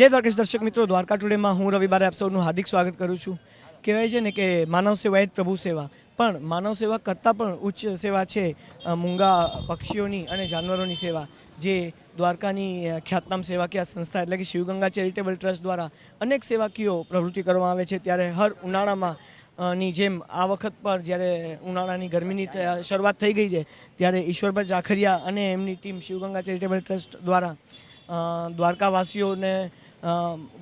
જય દ્વારકેશ દર્શક મિત્રો, દ્વારકા ટુડેમાં હું રવિવારે આપ સૌનું હાર્દિક સ્વાગત કરું છું. કહેવાય છે ને કે માનવ સેવા એ જ પ્રભુ સેવા. પણ માનવ સેવા કરતાં પણ ઉચ્ચ સેવા છે મૂંગા પક્ષીઓની અને જાનવરોની સેવા, જે દ્વારકાની ખ્યાતનામ સેવાકીય સંસ્થા એટલે કે શિવગંગા ચેરિટેબલ ટ્રસ્ટ દ્વારા અનેક સેવાકીઓ પ્રવૃત્તિ કરવામાં આવે છે. ત્યારે હર ઉનાળામાં ની જેમ આ વખત પર જ્યારે ઉનાળાની ગરમીની શરૂઆત થઈ ગઈ છે, ત્યારે ઈશ્વરભાઈ જાખરિયા અને એમની ટીમ શિવગંગા ચેરિટેબલ ટ્રસ્ટ દ્વારા દ્વારકાવાસીઓને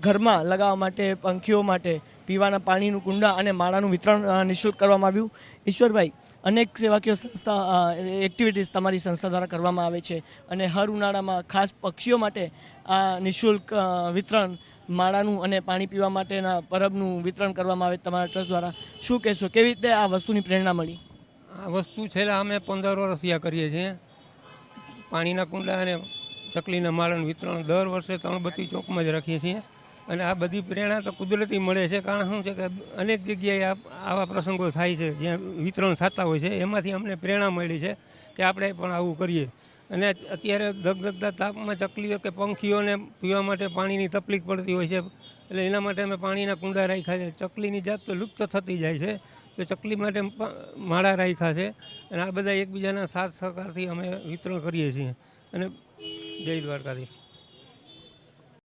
ઘરમાં લગાવવા માટે, પંખીઓ માટે, પીવાના પાણીનું કુંડા અને માળાનું વિતરણ નિઃશુલ્ક કરવામાં આવ્યું. ઈશ્વરભાઈ, અનેક સેવાકીય સંસ્થા એક્ટિવિટીઝ તમારી સંસ્થા દ્વારા કરવામાં આવે છે અને હર ઉનાળામાં ખાસ પક્ષીઓ માટે આ નિઃશુલ્ક વિતરણ, માળાનું અને પાણી પીવા માટેના પરબનું વિતરણ કરવામાં આવે તમારા ટ્રસ્ટ દ્વારા. શું કહેશો? કેવી રીતે આ વસ્તુની પ્રેરણા મળી? આ વસ્તુ છેલ્લા અમે પંદર વર્ષથી આ કરીએ છીએ. પાણીના કુંડા અને ચકલીના માળાનું વિતરણ દર વર્ષે ત્રણબત્તી ચોકમાં જ રાખીએ છીએ. અને આ બધી પ્રેરણા તો કુદરતી મળે છે. કારણ શું છે કે અનેક જગ્યાએ આવા પ્રસંગો થાય છે, જ્યાં વિતરણ થતા હોય છે. એમાંથી અમને પ્રેરણા મળી છે કે આપણે પણ આવું કરીએ. અને અત્યારે ધગધગતા તાપમાં ચકલીઓ કે પંખીઓને પીવા માટે પાણીની તકલીફ પડતી હોય છે. એટલે એના માટે અમે પાણીના કુંડા રાખ્યા છે. ચકલીની જાત તો લુપ્ત થતી જાય છે. તો ચકલી માટે માળા રાખ્યા છે. અને આ બધા એકબીજાના સાથ સહકારથી અમે વિતરણ કરીએ છીએ. અને જય દ્વારકાધીશ.